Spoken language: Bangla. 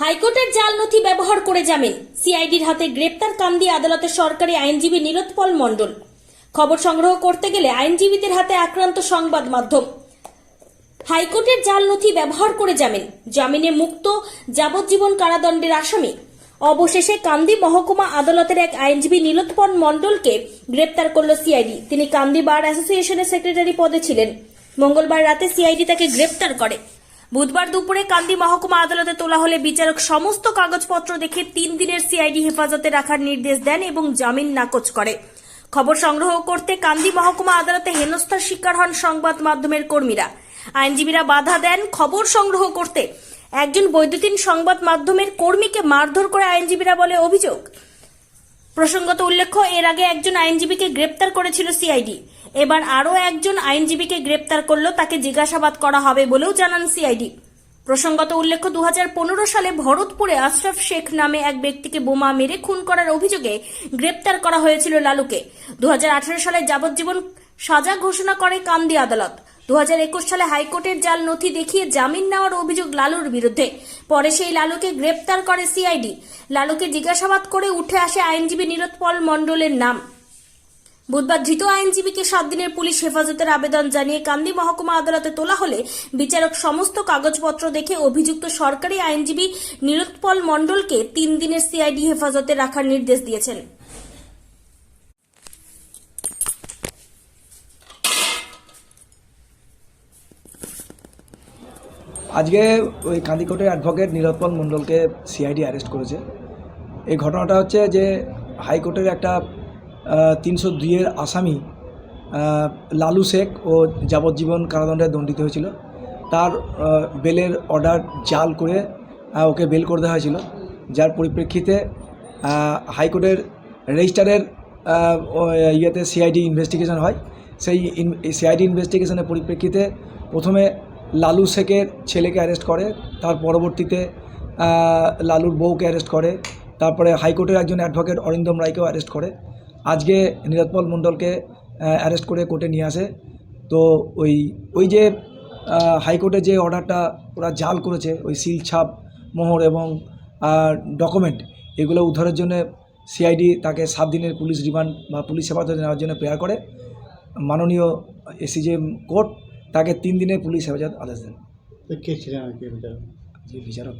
হাইকোর্টের জাল নথি ব্যবহার করে জামিন। সিআইডির হাতে গ্রেপ্তার কান্দি আদালতের সরকারি আইনজীবী নীলোৎপল মণ্ডল। খবর সংগ্রহ করতে গেলে আইনজীবীদের হাতে আক্রান্ত সংবাদ মাধ্যম। হাইকোর্টের জাল নথি ব্যবহার করে জামিন। জামিনে মুক্ত যাবজ্জীবন কারাদণ্ডের আসামি। অবশেষে কান্দি মহকুমা আদালতের এক আইনজীবী নীলোৎপল মণ্ডলকে গ্রেপ্তার করল সিআইডি। তিনি কান্দি বার অ্যাসোসিয়েশনের সেক্রেটারি পদে ছিলেন। মঙ্গলবার রাতে সিআইডি তাকে গ্রেপ্তার করে। বুধবার দুপুরে কান্দি মহকুমা আদালতে তোলা হলে বিচারক সমস্ত কাগজপত্র দেখে তিন দিনের সিআইডি হেফাজতে রাখার নির্দেশ দেন এবং জামিন নাকচ করে। খবর সংগ্রহ করতে কান্দি মহকুমা আদালতে হেনস্থার শিকার হন সংবাদ মাধ্যমের কর্মীরা। আইনজীবীরা বাধা দেন খবর সংগ্রহ করতে। একজন বৈদ্যুতিন সংবাদ মাধ্যমের কর্মীকে মারধর করে আইনজীবীরা বলে অভিযোগ। প্রসঙ্গত উল্লেখ্য, এর আগে একজন আইনজীবীকে গ্রেপ্তার করেছিল সিআইডি। এবার আরও একজন আইনজীবীকে গ্রেপ্তার করল, তাকে জিজ্ঞাসাবাদ করা হবে বলেও জানান সিআইডি। প্রসঙ্গত উল্লেখ্য দু হাজার পনেরো সালে ভরতপুরে আশরাফ শেখ নামে এক ব্যক্তিকে বোমা মেরে খুন করার অভিযোগে গ্রেপ্তার করা হয়েছিল লালুকে। দুহাজার আঠারো সালে যাবজ্জীবন সাজা ঘোষণা করে কান্দি আদালত। দু হাজার একুশ সালে হাইকোর্টের জাল নথি দেখিয়ে জামিন নেওয়ার অভিযোগ লালুর বিরুদ্ধে। পরে সেই লালুকে গ্রেপ্তার করে সিআইডি। লালুকে জিজ্ঞাসাবাদ করে উঠে আসে আইনজীবী নীরোৎপল মণ্ডলের নাম। বুধবার ধৃত আইনজীবীকে সাত দিনের পুলিশ হেফাজতের আবেদন জানিয়ে কান্দি মহকুমা আদালতে তোলা হলে বিচারক সমস্ত কাগজপত্র দেখে অভিযুক্ত সরকারি আইনজীবী নীলোৎপল মণ্ডলকে তিন দিনের সিআইডি হেফাজতে রাখার নির্দেশ দিয়েছেন। আজকে ওই কান্দিকোটের অ্যাডভোকেট নীলোৎপল মণ্ডলকে সিআইডি অ্যারেস্ট করেছে। এই ঘটনাটা হচ্ছে যে হাইকোর্টের একটা তিনশো দুইয়ের আসামি লালু শেখ ও যাবজ্জীবন কারাদণ্ডে দণ্ডিত হয়েছিল। তার বেলের অর্ডার জাল করে ওকে বেল করে দেওয়া হয়েছিল। যার পরিপ্রেক্ষিতে হাইকোর্টের রেজিস্টারের ইয়েতে সিআইডি ইনভেস্টিগেশন হয়। সেই সিআইডি ইনভেস্টিগেশনের পরিপ্রেক্ষিতে প্রথমে লালু শেখের ছেলেকে অ্যারেস্ট করে, তার পরবর্তীতে লালুর বউকে অ্যারেস্ট করে, তারপরে হাইকোর্টের একজন অ্যাডভোকেট অরিন্দম রায়কেও অ্যারেস্ট করে। আজকে নীরৎপল মণ্ডলকে অ্যারেস্ট করে কোর্টে নিয়ে আসে। তো ওই ওই যে হাইকোর্টে যে অর্ডারটা ওরা জাল করেছে ওই সিল ছাপ মোহর এবং ডকুমেন্ট এগুলো উদ্ধারের জন্য সিআইডি তাকে সাত দিনের পুলিশ রিমান্ড বা পুলিশ হেফাজতে নেওয়ার জন্য প্রেয়ার করে। মাননীয় এসিজেএম কোর্ট তাকে তিন দিনের পুলিশ হেফাজত আদেশ দেন। কে ছিলেন বিচারক?